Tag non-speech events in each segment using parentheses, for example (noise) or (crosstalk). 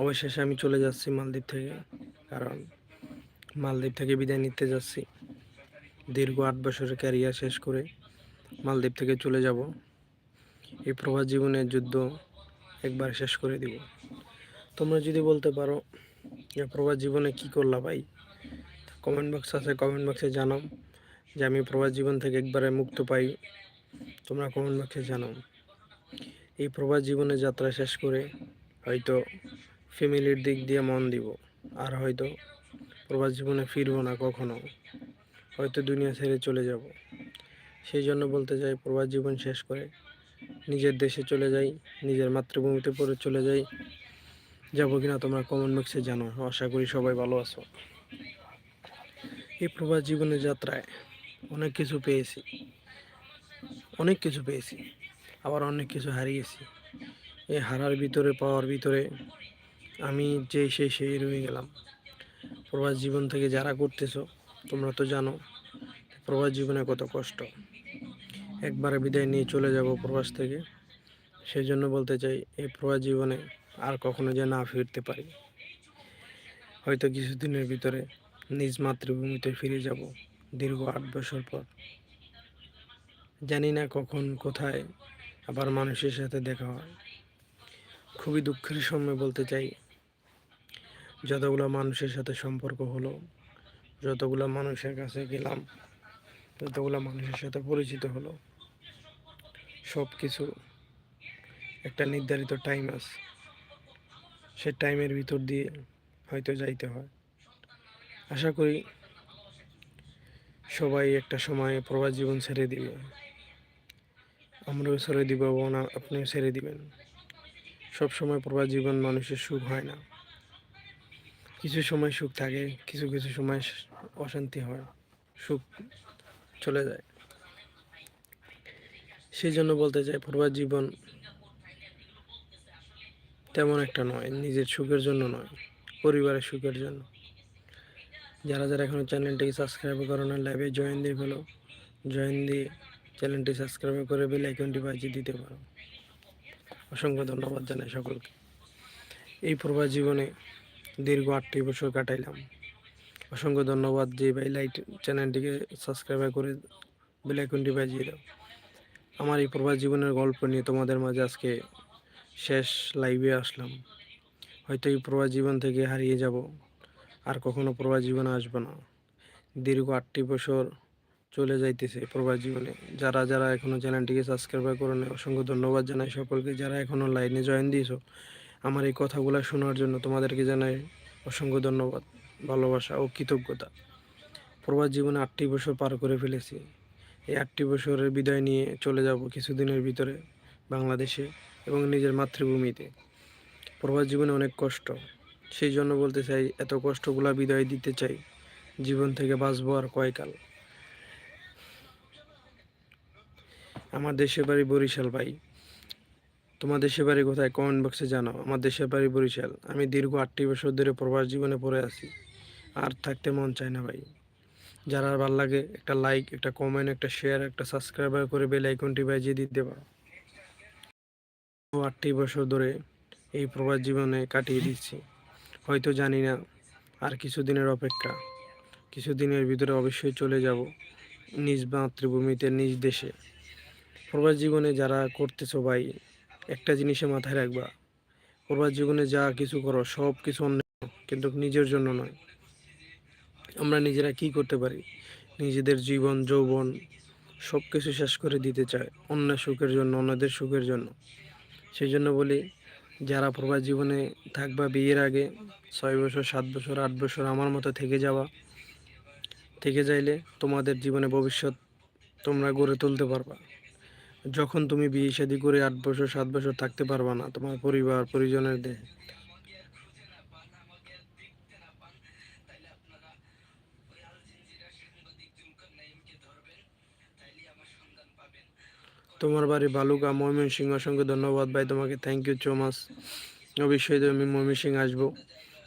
অবশেষে আমি চলে যাচ্ছি মালদ্বীপ থেকে, কারণ মালদ্বীপ থেকে বিদায় নিতে যাচ্ছি। দীর্ঘ আট বছরের ক্যারিয়ার শেষ করে মালদ্বীপ থেকে চলে যাব। এই প্রবাস জীবনের যুদ্ধ একবার শেষ করে দিব। তোমরা যদি বলতে পারো যে প্রবাস জীবনে কি করলা ভাই? কমেন্ট বক্স আছে কমেন্ট বক্সে জানাও যে আমি প্রবাস জীবন থেকে একবারে মুক্ত পাই। তোমরা কমেন্ট বক্সে জানাও। এই প্রবাস জীবনের যাত্রা শেষ করে হয়তো ফ্যামিলির দিক দিয়ে মন দিব। আর হয়তো প্রবাস জীবনে ফিরবো না কখনো। হয়তো দুনিয়া ছেড়ে চলে যাব। সেই জন্য বলতে চাই, প্রবাস জীবন শেষ করে নিজের দেশে চলে যাই, নিজের মাতৃভূমিতে পড়ে চলে যাই। যাব কিনা তোমরা কমেন্ট বক্সে জানো। আশা করি সবাই ভালো আছো। এই প্রবাস জীবনের যাত্রায় অনেক কিছু পেয়েছি। অনেক কিছু পেয়েছি। আবার অনেক কিছু হারিয়েছি। এই হারার ভিতরে, পাওয়ার ভিতরে আমি যে সেই সেই রয়ে গেলাম। প্রবাস জীবন থেকে যারা করতেছো, তোমরা তো জানো প্রবাস জীবনে কত কষ্ট। একবারে বিদায় নিয়ে চলে যাব প্রবাস থেকে। সেই জন্য বলতে চাই, এই প্রবাস জীবনে আর কখনো যে না ফিরতে পারি। হয়তো কিছুদিনের ভিতরে নিজ মাতৃভূমিতে ফিরে যাব, দীর্ঘ আট বছর পর। জানি না কখন, কোথায় আবার মানুষের সাথে দেখা হয়। খুবই দুঃখের সময় বলতে চাই যতগুলো মানুষের সাথে সম্পর্ক হলো, যতগুলো মানুষের কাছে গেলাম, যতগুলো মানুষের সাথে পরিচিত হলো সব কিছু একটা নির্ধারিত টাইম আছে। সে টাইমের ভিতর দিয়ে হয়তো যাইতে হয়। আশা করি সবাই একটা সময় প্রবাস জীবন ছেড়ে দিবে। আমরাও ছেড়ে দিব না আপনিও ছেড়ে দিবেন। সব সময় প্রবাস জীবন মানুষের সুখ হয় না। কিছু সময় সুখ থাকে, কিছু কিছু সময় অশান্তি হয়, সুখ চলে যায়। সেই জন্য বলতে চাই প্রবাস জীবন তেমন একটা নয়, নিজের সুখের জন্য নয়, পরিবারের সুখের জন্য। যারা যারা এখনও চ্যানেলটিকে সাবস্ক্রাইব করো না, লাইভে জয়েন দিয়ে ফেলো। জয়েন দিয়ে চ্যানেলটি সাবস্ক্রাইব করে বেল আইকনটি বাজিয়ে দিতে পারো। অসংখ্য ধন্যবাদ জানাই সকলকে। এই প্রবাস জীবনে দীর্ঘ আটটি বছর কাটাইলাম। অসংখ্য ধন্যবাদ যে ভাই লাইট চ্যানেলটিকে সাবস্ক্রাইব করে বেল আইকনটি বাজিয়ে দাও। আমার এই প্রবাস জীবনের গল্প নিয়ে তোমাদের মাঝে আজকে শেষ লাইভে আসলাম। হয়তো এই প্রবাস জীবন থেকে হারিয়ে যাব, আর কখনো প্রবাস জীবনে আসব না। দীর্ঘ আটটি বছর চলে যাইতেছে প্রবাস জীবনে। যারা যারা এখনও চ্যানেলটিকে সাবস্ক্রাইব করে নেয় অসংখ্য ধন্যবাদ জানাই সকলকে। যারা এখনও লাইনে জয়েন দিয়েছ আমার এই কথাগুলো শোনার জন্য তোমাদেরকে জানাই অসংখ্য ধন্যবাদ, ভালোবাসা ও কৃতজ্ঞতা। প্রবাস জীবনে আটটি বছর পার করে ফেলেছি। এই আটটি বছরের বিদায় নিয়ে চলে যাব কিছুদিনের ভিতরে বাংলাদেশে এবং নিজের মাতৃভূমিতে। প্রবাস জীবনে অনেক কষ্ট, সেই জন্য বলতে চাই এত কষ্টগুলা বিদায় দিতে চাই জীবন থেকে বাঁচবো আর কয়কাল আমার দেশের বাড়ি বরিশাল ভাই। তোমার দেশের বাড়ি কোথায়? কমেন্ট বক্সে জানাও। আমার দেশের বাড়ি বরিশাল। আমি দীর্ঘ আটটি বছর ধরে প্রবাস জীবনে পড়ে আছি। আর থাকতে মন চায় না ভাই। যারা ভালো লাগে, একটা লাইক একটা কমেন্ট একটা শেয়ার একটা সাবস্ক্রাইবার করে বেল আইকনটি বাজিয়ে দিতে পারো। আটটি বছর ধরে এই প্রবাস জীবনে কাটিয়ে দিচ্ছি। হয়তো জানি না আর কিছুদিনের অপেক্ষা। কিছুদিনের ভিতরে অবশ্যই চলে যাব নিজ মাতৃভূমিতে, নিজ দেশে। প্রবাস জীবনে যারা করতেছো ভাই একটা জিনিসে মাথায় রাখবা প্রবাস জীবনে যা কিছু করো, সব কিছু অন্য, কিন্তু নিজের জন্য নয়। আমরা নিজেরা কি করতে পারি? নিজেদের জীবন, যৌবন সব কিছু শেষ করে দিতে চায় অন্য সুখের জন্য, অন্যদের সুখের জন্য। সেই জন্য বলি, যারা প্রবাস জীবনে থাকবা বিয়ের আগে, ছয় বছর, সাত বছর, আট বছর, আমার মতো থেকে যাওয়া থেকে যাইলে তোমাদের জীবনে ভবিষ্যৎ তোমরা গড়ে তুলতে পারবা। যখন তুমি বিয়ে শাদী করে আট বছর, সাত বছর থাকতে পারবা না, তোমার পরিবার, পরিজনের দেহে। তোমার বাড়ি বালুকা ময়মন ময়মনসিংহ। অসংখ্য ধন্যবাদ ভাই, তোমাকে থ্যাংক ইউ সো মাচ অবশ্যই আমি ময়মনসিংহ আসব।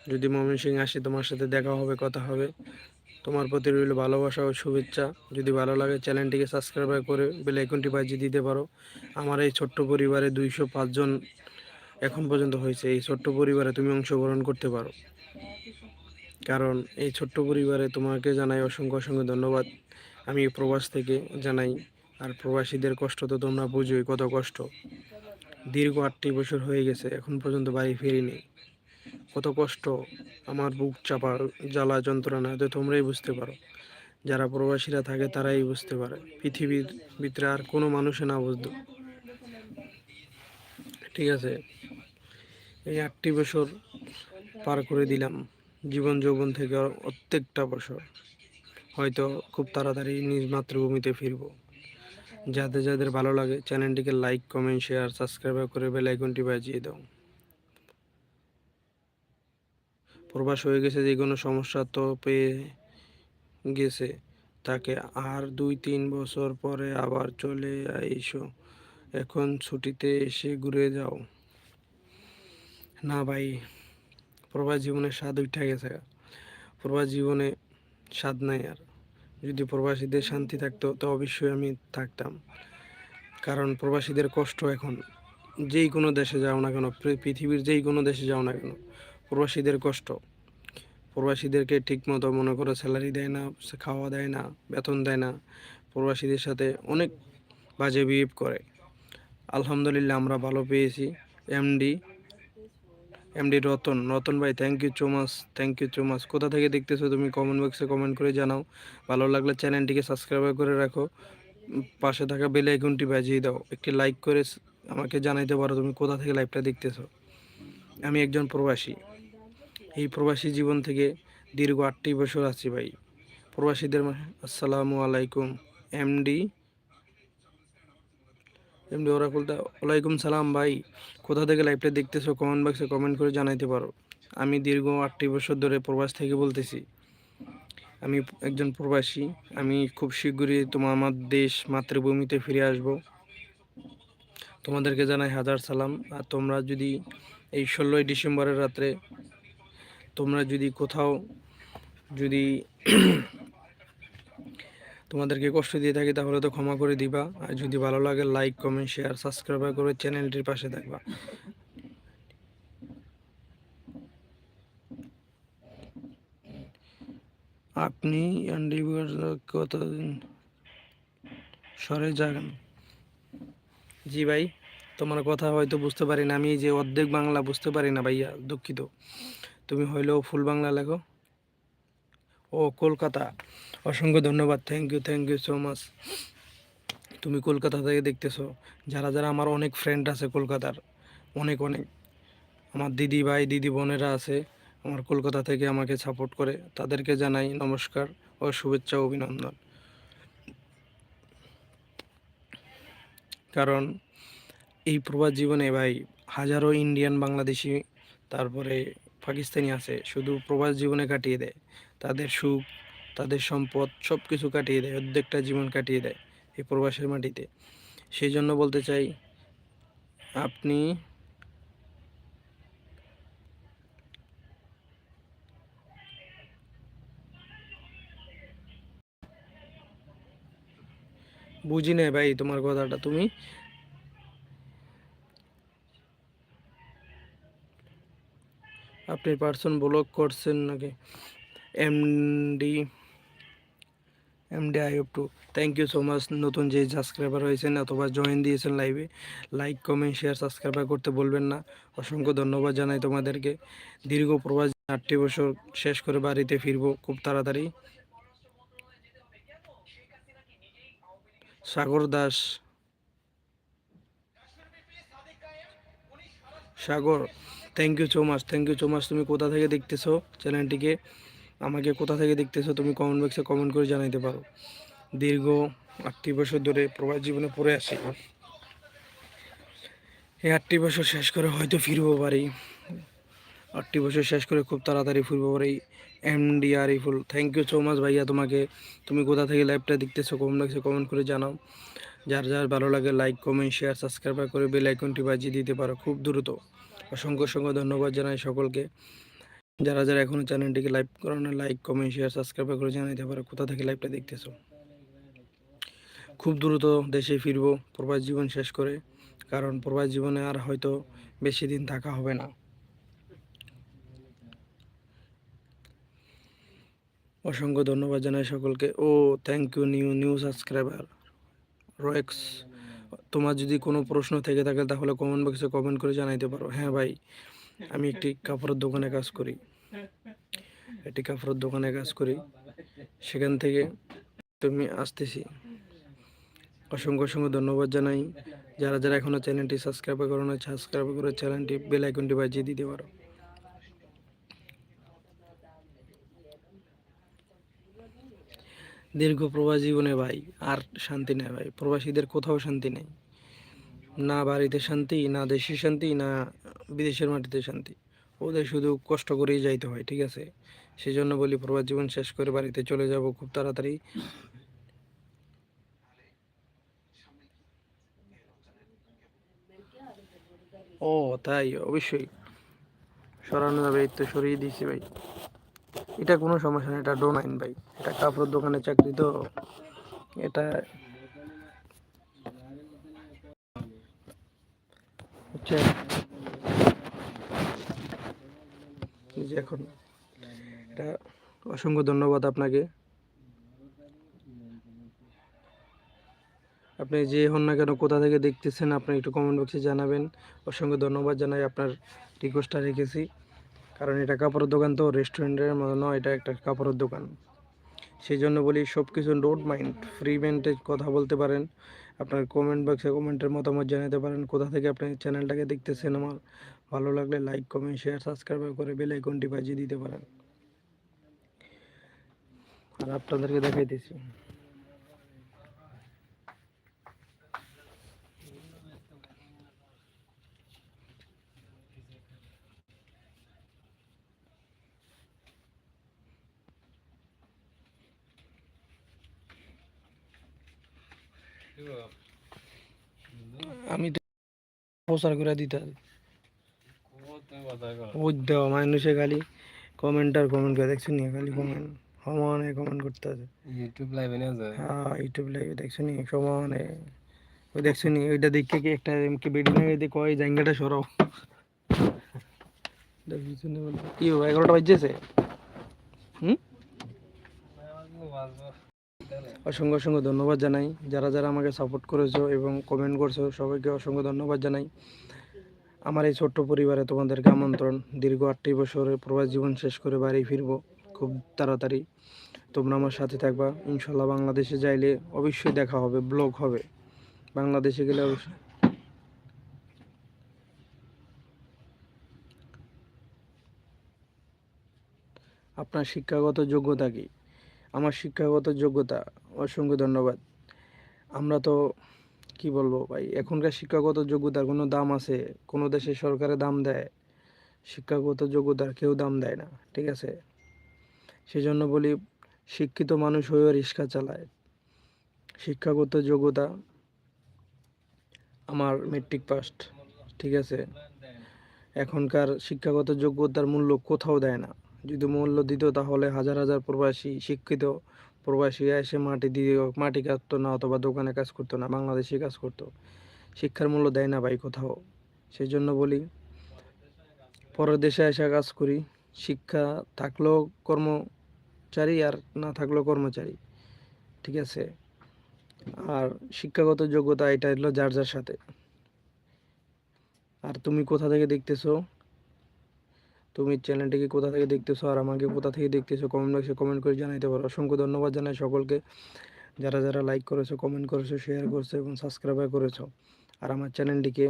যদি ময়মনসিংহ আসি, তোমার সাথে দেখা হবে, কথা হবে। তোমার প্রতি রইল ভালোবাসা ও শুভেচ্ছা। যদি ভালো লাগে, চ্যানেলটিকে সাবস্ক্রাইব করে বেল আইকনটি বাজিয়ে দিতে পারো। আমার এই ছোট্ট পরিবারে দুইশো পাঁচজন এখন পর্যন্ত হয়েছে। এই ছোট্ট পরিবারে তুমি অংশগ্রহণ করতে পারো। কারণ এই ছোট্ট পরিবারে তোমাকে জানাই অসংখ্য অসংখ্য ধন্যবাদ। আমি প্রবাস থেকে জানাই, আর প্রবাসীদের কষ্ট তো তোমরা বুঝোই, কত কষ্ট। দীর্ঘ আটটি বছর হয়ে গেছে, এখন পর্যন্ত বাড়ি ফিরিনি। কত কষ্ট আমার বুক চাপা, জ্বালা যন্ত্রণা তো তোমরাই বুঝতে পারো। যারা প্রবাসীরা থাকে তারাই বুঝতে পারে। পৃথিবীর ভিতরে আর কোনো মানুষে না বুঝতো। ঠিক আছে? এই আটটি বছর পার করে দিলাম। জীবন যৌবন থেকে প্রত্যেকটা বছর। হয়তো খুব তাড়াতাড়ি নিজ মাতৃভূমিতে ফিরব। যাদের যাদের ভালো লাগে, চ্যানেলটিকে লাইক কমেন্ট শেয়ার সাবস্ক্রাইব করে বেল আইকনটি বাজিয়ে দাও। প্রবাস হয়ে গেছে, যে কোনো সমস্যা তো পেয়ে গেছে। তাকে আর দুই তিন বছর পরে আবার চলে আইসো। এখন ছুটিতে এসে ঘুরে যাও। না ভাই, প্রবাস জীবনের স্বাদ উঠে গেছে। প্রবাস জীবনে স্বাদ নাই আর। যদি প্রবাসীদের শান্তি থাকতো, তো অবশ্যই আমি থাকতাম। কারণ প্রবাসীদের কষ্ট এখন যেই কোনো দেশে যাও না কেন, পৃথিবীর যেই কোনো দেশে যাও না কেন প্রবাসীদের কষ্ট। প্রবাসীদেরকে ঠিকমতো মনে করো স্যালারি দেয় না খাওয়া দেয় না, বেতন দেয় না। প্রবাসীদের সাথে অনেক বাজে বিহেভ করে। আলহামদুলিল্লাহ আমরা ভালো পেয়েছি। MD MD Ratan. রতন ভাই thank you so much thank you so much কোথা থেকে দেখতেছো তুমি কমেন্ট বক্সে কমেন্ট করে জানাও। ভালো লাগলে চ্যানেলটিকে সাবস্ক্রাইব করে রাখো। পাশে থাকা বেল আইকনটি বাজিয়ে দাও। একটি লাইক করে আমাকে জানাইতে পারো তুমি কোথা থেকে লাইভটা দেখতেছো। আমি একজন প্রবাসী। এই প্রবাসী জীবন থেকে দীর্ঘ আটটি বছর আছি ভাই। প্রবাসীদের আসসালামু আলাইকুম, এমডি। এমডি ওরাকুলটা ওয়ালাইকুম সালাম ভাই। কোথা থেকে লাইভটা দেখতেছো? কমেন্ট বক্সে কমেন্ট করে জানাইতে পারো। আমি দীর্ঘ আটটি বছর ধরে প্রবাস থেকে বলতেছি। আমি একজন প্রবাসী। আমি খুব শীঘ্রই তোমার আমার দেশ মাতৃভূমিতে ফিরে আসব। তোমাদেরকে জানাই হাজার সালাম। আর তোমরা যদি এই ষোলোই ডিসেম্বরের রাত্রে তোমরা যদি কোথাও যদি তোমাদেরকে কষ্ট দিয়ে থাকি, তাহলে তো ক্ষমা করে দিবা। আর যদি ভালো লাগে লাইক কমেন্ট শেয়ার সাবস্ক্রাইব করে চ্যানেলটির পাশে থাকবা। আপনি কতদিন সরে যান জি ভাই, তোমার কথা হয়তো বুঝতে পারি না। আমি যে অর্ধেক বাংলা বুঝতে পারি না ভাইয়া, দুঃখিত। তুমি হইলেও ফুল বাংলা লেখো। ও, কলকাতা। অসংখ্য ধন্যবাদ। Thank you thank you so much তুমি কলকাতা থেকে দেখতেছো। যারা যারা আমার অনেক ফ্রেন্ড আছে কলকাতার, অনেক অনেক। আমার দিদি ভাই, দিদি বোনেরা আছে, আমার কলকাতা থেকে আমাকে সাপোর্ট করে। তাদেরকে জানাই নমস্কার ও শুভেচ্ছা, অভিনন্দন। কারণ এই প্রবাস জীবনে ভাই হাজারো ইন্ডিয়ান বাংলাদেশি, তারপরে পাকিস্তানি আছে, শুধু প্রবাস জীবনে কাটিয়ে দেয়। তাদের সুখ, তাদের সম্পদ সব কিছু কাটিয়ে দেয়, অর্ধেকটা জীবন কাটিয়ে দেয় এই প্রবাসের মাটিতে। সেই জন্য বলতে চাই, আপনি বুঝি নাই ভাই তোমার কথাটা, তুমি আপনি পার্সন ব্লক করছেন নাকি? এমডি এমডি আই টু থ্যাংক ইউ সো মাচ নতুন যে সাবস্ক্রাইবার হয়েছেন অথবা জয়েন দিয়েছেন লাইভে লাইক কমেন্ট শেয়ার সাবস্ক্রাইব করতে বলবেন না। অসংখ্য ধন্যবাদ জানাই তোমাদেরকে। দীর্ঘ প্রবাস আটটি বছর শেষ করে বাড়িতে ফিরবো খুব তাড়াতাড়ি। Sagar Das. Sagar thank you so much thank you so much তুমি কোথা থেকে দেখতেছো চ্যানেলটিকে? আমাকে কোথা থেকে দেখতেছো তুমি কমেন্ট বক্সে কমেন্ট করে জানাইতে পারো। দীর্ঘ আটটি বছর ধরে প্রবাস জীবনে পড়ে আসি। এই আটটি বছর শেষ করে হয়তো ফিরবো পারি আটটি বছর শেষ করে খুব তাড়াতাড়ি ফিরবো পারি এম ডি আর ফুল। থ্যাংক ইউ সো মাচ ভাইয়া তোমাকে। তুমি কোথা থেকে লাইভটা দেখতেছো কমেন্ট বক্সে কমেন্ট করে জানাও। যার যার ভালো লাগে লাইক কমেন্ট শেয়ার সাবস্ক্রাইব করে বেল আইকনটি বাজিয়ে দিতে পারো খুব দ্রুত। অসংখ্য অসংখ্য ধন্যবাদ জানাই সকলকে। যারা যারা এখনও চ্যানেলটিকে লাইভ করো লাইক, কমেন্ট, শেয়ার, সাবস্ক্রাইব করে জানাইতে পারো। কোথা থেকে লাইভটা দেখতেছো? খুব দ্রুত দেশে ফিরবো, প্রবাস জীবন শেষ করে, কারণ প্রবাস জীবনে আর হয়তো বেশি দিন থাকা হবে না। অসংখ্য ধন্যবাদ জানাই সকলকে। ও thank you new new subscriber রয়েক্স তোমার যদি কোনো প্রশ্ন থেকে থাকে তাহলে কমেন্ট বক্সে কমেন্ট করে জানাইতে পারো। হ্যাঁ ভাই, আমি একটি কাপড়ের দোকানে কাজ করি। একটি কাপড়ের দোকানে কাজ করি। সেখান থেকে তুমি আসতেছি। অসংখ্য অসংখ্য ধন্যবাদ জানাই। যারা যারা এখনও চ্যানেলটি সাবস্ক্রাইব করো না সাবস্ক্রাইব করে চ্যানেলটি বেল আইকনটি বাজিয়ে দিতে পারো। দীর্ঘ প্রবাস জীবনে ভাই, আর শান্তি নেই ভাই। প্রবাসীদের কোথাও শান্তি নেই। না বাড়িতে শান্তি, না দেশে শান্তি, না বিদেশের মাটিতে শান্তি। ওদের শুধু কষ্ট করেই যাইতে হয়, ঠিক আছে? সেই জন্য বলি প্রবাস জীবন শেষ করে বাড়িতে চলে যাব খুব তাড়াতাড়ি। ও, তাই? অবশ্যই। সরানো যাবে এই তো সরিয়ে দিয়েছি ভাই। এটা কোনো সমস্যা নেই, এটা ডোনাইন ভাই। এটা কাপড়ের দোকানে চাকরি তো এটা যে এখন এটা অসংখ্য ধন্যবাদ আপনাকে। আপনি যে হন না কেন, কোথা থেকে দেখতেছেন, আপনি একটু কমেন্ট বক্সে জানাবেন। অসংখ্য ধন্যবাদ জানাই আপনার রিকোয়েস্টটা রেখেছি। কারণ এটা কাপড়ের দোকান তো রেস্টুরেন্টের মতো নয়, এটা একটা কাপড়ের দোকান। সেই জন্য বলি সব কিছু ডোন্ট মাইন্ড ফ্রি মেন্টে কথা বলতে পারেন, আপনার কমেন্ট বক্সে কমেন্টের মতামত জানাতে পারেন, কোথা থেকে আপনি চ্যানেলটাকে দেখতেছেন আমার। ভালো লাগলে লাইক কমেন্ট শেয়ার সাবস্ক্রাইব করে বেল আইকনটি বাজিয়ে দিতে পারেন। আর আপনাদেরকে দেখাইতেছি। আমি প্রচার করে দিতে ওই দেওয়া মানুষে খালি কমেন্ট আর কমেন্ট করে দেখছ নি? খালি কমেন্ট সমানে কমেন্ট করতে আছে। ইউটিউব লাইভে নিয়ে যায় হ্যাঁ ইউটিউব লাইভে দেখছ নি? সমানে। ওই দেখছ নি ওইটা দেখে কি একটা বেডি না দিয়ে কয় জায়গাটা সরাও। নি কি এগারোটা বাজছে? হুম? অসংখ্য অসংখ্য ধন্যবাদ জানাই। যারা যারা আমাকে সাপোর্ট করেছ এবং কমেন্ট করছ, সবাইকে অসংখ্য ধন্যবাদ জানাই। আমার এই ছোট্ট পরিবারে তোমাদেরকে আমন্ত্রণ। দীর্ঘ আটটি বছরের প্রবাস জীবন শেষ করে বাড়ি ফিরবো খুব তাড়াতাড়ি। তোমরা আমার সাথে থাকবা। ইনশাল্লাহ বাংলাদেশে যাইলে অবশ্যই দেখা হবে ব্লগ হবে। বাংলাদেশে গেলে অবশ্যই। আপনার শিক্ষাগত যোগ্যতা কি? আমার শিক্ষাগত যোগ্যতা, অসংখ্য ধন্যবাদ। আমরা তো, কি বলব ভাই, এখনকার শিক্ষাগত যোগ্যতার কোনো দাম আছে? কোনো দেশে সরকারে দাম দেয়? শিক্ষাগত যোগ্যতার কেউ দাম দেয় না, ঠিক আছে? সেই জন্য বলি, শিক্ষিত মানুষ হয়েও রিক্সা চালায়। শিক্ষাগত যোগ্যতা আমার মেট্রিক পাস্ট ঠিক আছে? এখনকার শিক্ষাগত যোগ্যতার মূল্য কোথাও দেয় না। যদি মূল্য দিত তাহলে হাজার হাজার প্রবাসী শিক্ষিত প্রবাসী এসে মাটি দিয়ে মাটি কাটতো না অথবা দোকানে কাজ করতো না, বাংলাদেশে কাজ করতো। শিক্ষার মূল্য দেয় না ভাই কোথাও। সেই জন্য বলি, পরের দেশে এসে কাজ করি। শিক্ষা থাকলেও কর্মচারী আর না থাকলেও কর্মচারী, ঠিক আছে? আর শিক্ষাগত যোগ্যতা এটা হলো যার যার সাথে। আর তুমি কোথা থেকে দেখতেছো? তুমি চ্যানেলটিকে কোথা থেকে দেখতেছো আর আমাকে কোথা থেকে দেখতেছো কমেন্ট বক্সে কমেন্ট করে জানাইতে পারো। অসংখ্য ধন্যবাদ জানাই সকলকে। যারা যারা লাইক করেছ কমেন্ট করেছ শেয়ার করেছ এবং সাবস্ক্রাইব করেছ আর আমার চ্যানেলটিকে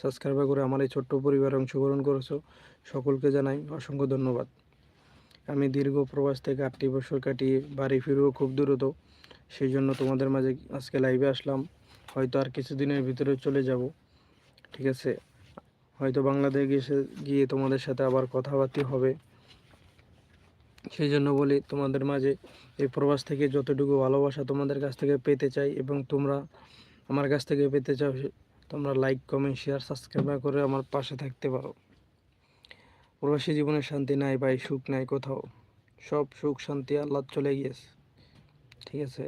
সাবস্ক্রাইব করে আমার এই ছোট্ট পরিবারে অংশগ্রহণ করেছ সকলকে জানাই অসংখ্য ধন্যবাদ। আমি দীর্ঘ প্রবাস থেকে আটটি বছর কাটিয়ে বাড়ি ফিরবো খুব দ্রুত সেই জন্য তোমাদের মাঝে আজকে লাইভে আসলাম। হয়তো আর কিছুদিনের ভিতরে চলে যাব, ঠিক আছে? হয়তো বাংলাদেশ গিয়ে তোমাদের সাথে আবার কথাবার্তা হবে। সেই জন্য বলি তোমাদের মাঝে এই প্রবাস থেকে যতটুকু ভালোবাসা তোমাদের কাছ থেকে পেতে চাই এবং তোমরা আমার কাছ থেকে পেতে চাও, তোমরা লাইক কমেন্ট শেয়ার সাবস্ক্রাইব করে আমার পাশে থাকতে পারো। প্রবাসী জীবনে শান্তি নাই ভাই, সুখ নাই কোথাও। সব সুখ শান্তি আল্লাহ চলে গিয়েছে। ঠিক আছে?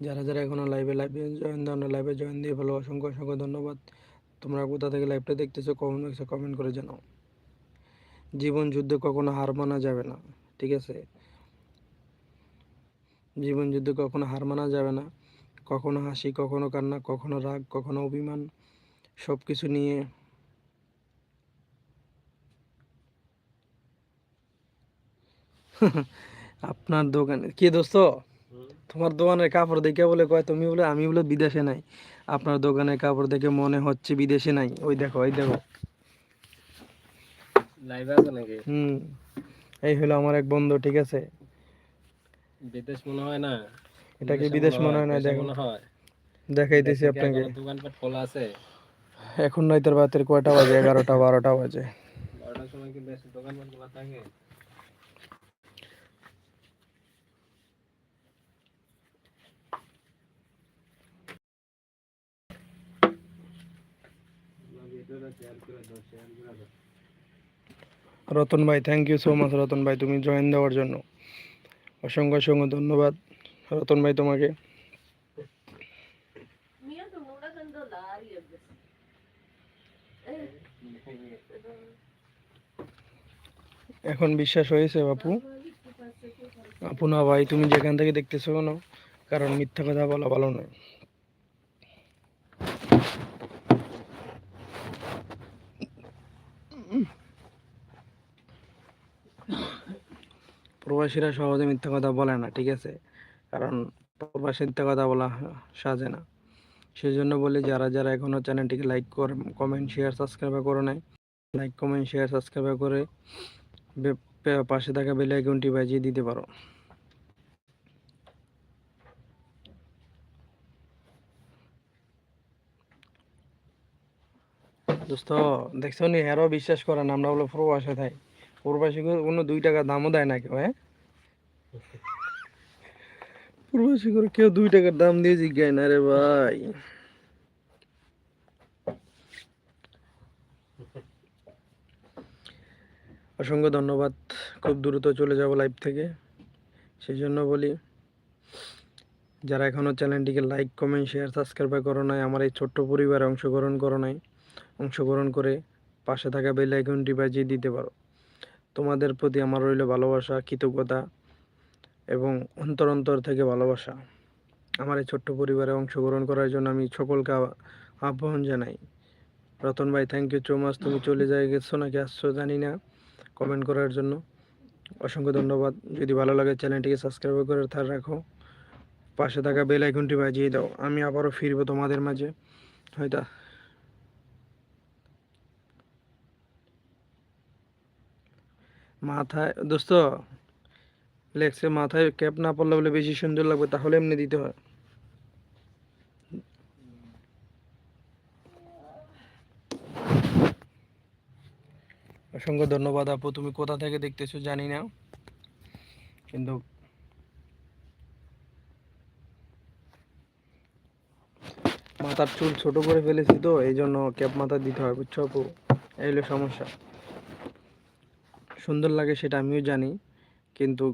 যারা যারা এখনও লাইভে লাইভে জয়েন দেওয়া লাইভে জয়েন দিয়ে ভালো, অসংখ্য অসংখ্য ধন্যবাদ। তোমরা কোথা থেকে লাইভটা দেখতেছো কমেন্ট বক্সে কমেন্ট করে জানাও। জীবন যুদ্ধে কখনো হার মানা যাবে না, ঠিক আছে? জীবন যুদ্ধে কখনো হার মানা যাবে না। কখনো হাসি, কখনো কান্না, কখনো রাগ, কখনো অভিমান সব কিছু নিয়ে (laughs) আপনার দোকানে কি দোস্ত? তোমার দোকানের কাপড় দেখে বলে কয় তুমি বলে আমি বলে বিদেশে নাই। আপনার দোকানের কাপড় দেখে মনে হচ্ছে বিদেশে নাই। ওই দেখো ওই দেখো। লাইভ আছে নাকি? হুম এই হলো আমার এক বন্ধু ঠিক আছে? বিদেশ মনে হয় না? এটাকে বিদেশ মনে হয় না? দেখো। দেখাইতেছি আপনাকে। এখনও দোকানপাট খোলা আছে? এখন রাতের রাতের কয়টা বাজে? এগারোটা বারোটা বাজে। বারোটার সময় কি দোকানপাট খোলা থাকে? রতন ভাই thank you so much Ratan ভাই তুমি জয়েন দেওয়ার জন্য। অসংখ্য অসংখ্য ধন্যবাদ রতন ভাই তোমাকে। এখন বিশ্বাস হয়েছে বাপু? আপু না ভাই তুমি যেখান থেকে দেখতেছো কোনো? কারণ মিথ্যা কথা বলা ভালো নয়। প্রবাসীরা সহজে মিথ্যা কথা বলে না, ঠিক আছে? কারণ প্রবাসী মিথ্যা কথা বলা সাজে না। সেই জন্য বলি, যারা যারা এখনও চ্যানেলটিকে লাইক করে, কমেন্ট, শেয়ার, সাবস্ক্রাইব করে নাই, লাইক, কমেন্ট, শেয়ার, সাবস্ক্রাইব করে পাশে থাকা বেল আইকনটি বাজিয়ে দিতে পারো। দোস্ত, দেখছ নি? হেরও বিশ্বাস করে না, আমরা বলে প্রবাসে থাই প্রবাসী করে কোনো দুই টাকা দামও দেয় না কেউ হ্যাঁ? প্রবাসী করে কেউ দুই টাকার দাম দিয়ে জিজ্ঞায় না রে ভাই। অসংখ্য ধন্যবাদ, খুব দ্রুত চলে যাব লাইভ থেকে। সেই জন্য বলি, যারা এখনও চ্যানেলটিকে লাইক কমেন্ট শেয়ার সাবস্ক্রাইব করো নাই, আমার এই ছোট্ট পরিবারে অংশগ্রহণ করো নাই, অংশগ্রহণ করে পাশে থাকা বেল আইকনটি বাজিয়ে দিতে পারো। তোমাদের প্রতি আমার রইল ভালোবাসা, কৃতজ্ঞতা এবং অন্তর অন্তর থেকে ভালোবাসা। আমার এই ছোট্ট পরিবারে অংশগ্রহণ করার জন্য আমি সকলকে আহ্বান জানাই। রতন ভাই থ্যাংক ইউ সো মাচ তুমি চলে যাই গেছো নাকি আসছো জানি না। কমেন্ট করার জন্য অসংখ্য ধন্যবাদ। যদি ভালো লাগে চ্যানেলটিকে সাবস্ক্রাইব করে তার রাখো। পাশে থাকা বেল আইকনটি বাজিয়ে দাও। আমি আবারও ফিরবো তোমাদের মাঝে। হয়তো মাথায়, দোস্ত, লেগসে মাথায় ক্যাপ না পড়লে বলে বেশি সুন্দর লাগবে, তাহলে এমনি দিতে হয়। অসংখ্য ধন্যবাদ আপু, তুমি কোথা থেকে দেখতেছো জানি না, কিন্তু মাথার চুল ছোট করে ফেলেছি তো এই জন্য ক্যাপ মাথা দিতে হয়, বুঝছ আপু? এই হলো সমস্যা। সুন্দর লাগে সেটা আমিও জানি, কিন্তু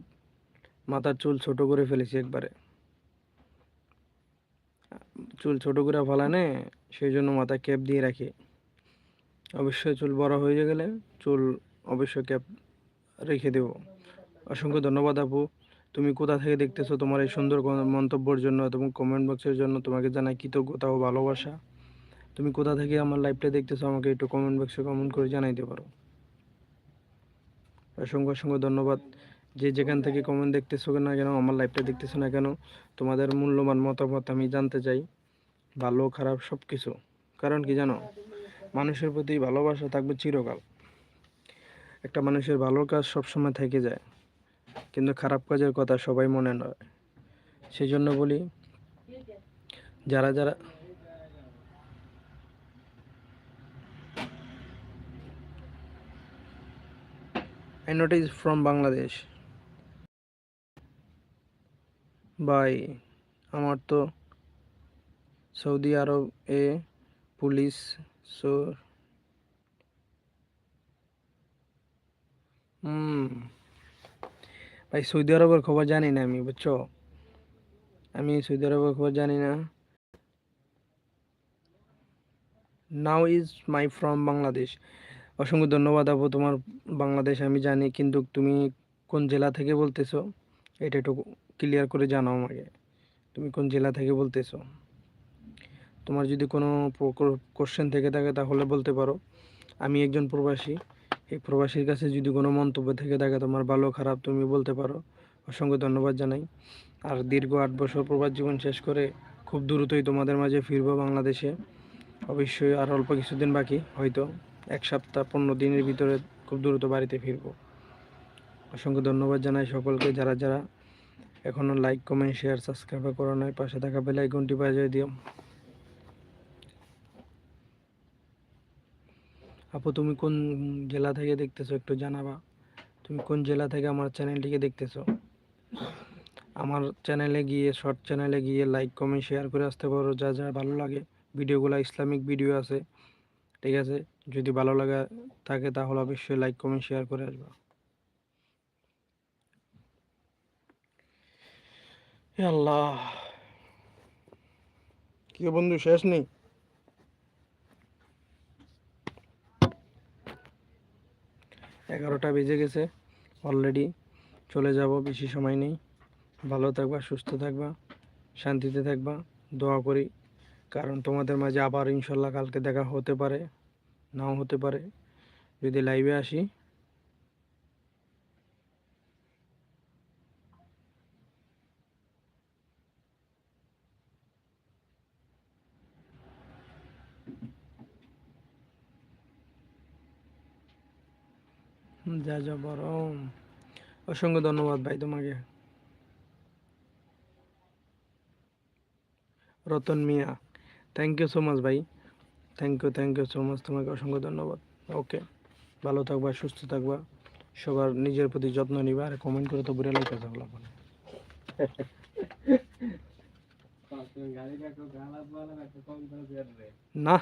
মাথার চুল ছোট করে ফেলেছি একবারে। চুল ছোট করে ফেলানে সেই জন্য মাথায় ক্যাপ দিয়ে রাখি। অবশ্যই চুল বড় হয়ে গেলে চুল অবশ্যই ক্যাপ রেখে দেব। অসংখ্য ধন্যবাদ আপু। তুমি কোথা থেকে দেখতেছো তোমার এই সুন্দর মন্তব্যের জন্য এবং কমেন্ট বক্সের জন্য তোমাকে জানাই কৃতজ্ঞতা ও ভালোবাসা। তুমি কোথা থেকে আমার লাইভটা দেখতেছো আমাকে একটু কমেন্ট বক্সে কমেন্ট করে জানাইতে পারো। অসংখ্য অসংখ্য ধন্যবাদ। যে যেখান থেকে কমেন্ট দেখতেছো না কেন, আমার লাইভটা দেখতেছো না কেন, তোমাদের মূল্যবান মতামত আমি জানতে চাই। ভালো, খারাপ সব কিছু কারণ কি জানো? মানুষের প্রতি ভালোবাসা থাকবে চিরকাল। একটা মানুষের ভালো কাজ সবসময় থেকে যায়। কিন্তু খারাপ কাজের কথা সবাই মনে নয়। সেই জন্য বলি, যারা যারা I notice from Bangladesh. ভাই আমার তো সৌদি আরব এ পুলিশ সো হুম ভাই সৌদি আরবের খবর জানি না আমি, বুঝছ? আমি সৌদি আরবের খবর জানি না। Now is my from Bangladesh অসংখ্য ধন্যবাদ আপু তোমার বাংলাদেশ আমি জানি, কিন্তু তুমি কোন জেলা থেকে বলতেছো? এটা একটু ক্লিয়ার করে জানাও আমাকে। তুমি কোন জেলা থেকে বলতেছো? তোমার যদি কোনো কোশ্চেন থেকে থাকে তাহলে বলতে পারো। আমি একজন প্রবাসী। এই প্রবাসীর কাছে যদি কোনো মন্তব্য থেকে থাকে তোমার ভালো, খারাপ, তুমি বলতে পারো। অসংখ্য ধন্যবাদ জানাই। আর দীর্ঘ আট বছর প্রবাস জীবন শেষ করে খুব দ্রুতই তোমাদের মাঝে ফিরবো বাংলাদেশে। অবশ্যই আর অল্প কিছুদিন বাকি, হয়তো। এক সপ্তাহ, পনেরো দিনের ভিতরে খুব দ্রুত বাড়িতে ফিরবো। অসংখ্য ধন্যবাদ জানাই সকলকে, যারা যারা এখনও লাইক কমেন্ট শেয়ার সাবস্ক্রাইব করা নয় পাশে থাকা বেল আইকনটি বাজিয়ে দিও। আপু, তুমি কোন জেলা থেকে দেখতেছো একটু জানাবা? তুমি কোন জেলা থেকে আমার চ্যানেলটিকে দেখতেছো? আমার চ্যানেলে গিয়ে শর্ট চ্যানেলে গিয়ে লাইক কমেন্ট শেয়ার করে আসতে পারো, যা যা ভালো লাগে। ভিডিওগুলো ইসলামিক ভিডিও আছে, ঠিক আছে? যদি ভালো লাগে থাকে তাহলে অবশ্যই লাইক কমেন্ট শেয়ার করে আসবা। আল্লাহ। কি বন্ধু, শেষ নেই? এগারোটা বেজে গেছে অলরেডি চলে যাব, বেশি সময় নেই। ভালো থাকবা, সুস্থ থাকবা, শান্তিতে থাকবা, দোয়া করি। কারণ তোমাদের মাঝে আবার ইনশাল্লাহ কালকে দেখা হতে পারে। নাও হতে পারে। যদি লাইভে আসি। যা যা, বরং। অসংখ্য ধন্যবাদ ভাই তোমাকে। Ratan Mia thank you so much ভাই। Thank you thank you so much তোমাকে অসংখ্য ধন্যবাদ। ওকে ভালো থাকবা, সুস্থ থাকবা। সবার নিজের প্রতি যত্ন নিবা আর কমেন্ট করে তো বুড়ে লাইতে থাকলাম না,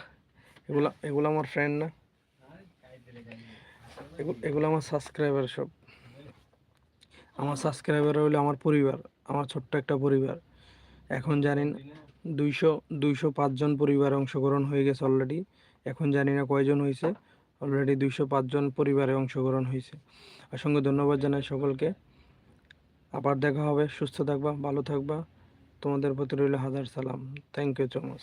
এগুলা, এগুলো আমার ফ্রেন্ড না। এগু- এগুলো আমার সাবস্ক্রাইবার সব। আমার সাবস্ক্রাইবার হলো আমার পরিবার, আমার ছোট্ট একটা পরিবার। এখন জানেন দুইশো দুইশো পাঁচজন পরিবার অংশগ্রহণ হয়ে গেছে অলরেডি এখন জানি না কয়জন হয়েছে অলরেডি দুইশো পাঁচজন পরিবারে অংশগ্রহণ হয়েছে অসংখ্য ধন্যবাদ জানাই সকলকে। আবার দেখা হবে। সুস্থ থাকবা, ভালো থাকবা। তোমাদের প্রতি রইল হাজার সালাম। Thank you so much